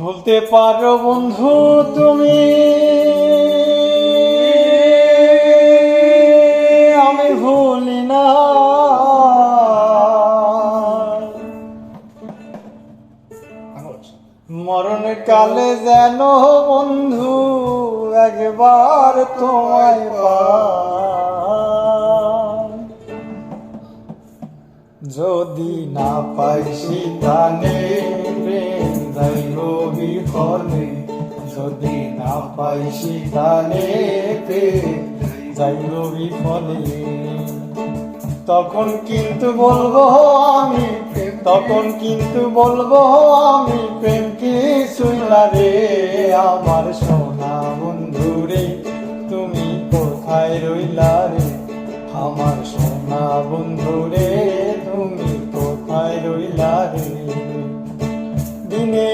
ভুলতে পারো বন্ধু তুমি। আমি ভুলি না। মরণ কালে যেন বন্ধু একবার তোমায় যদি না পাই সীতানে যাইব বিফলে যদি না পাই সীতানে প্রেম যাইব বিফলে তখন কিন্তু বলব আমি তখন কিন্তু বলব আমি প্রেম কি শুনলা রে আমার সোনা বন্ধু রে, তুমি কোথায় রইলা রে? আমার সোনা বন্ধু রে, তুমি কোথায় রইলা রে?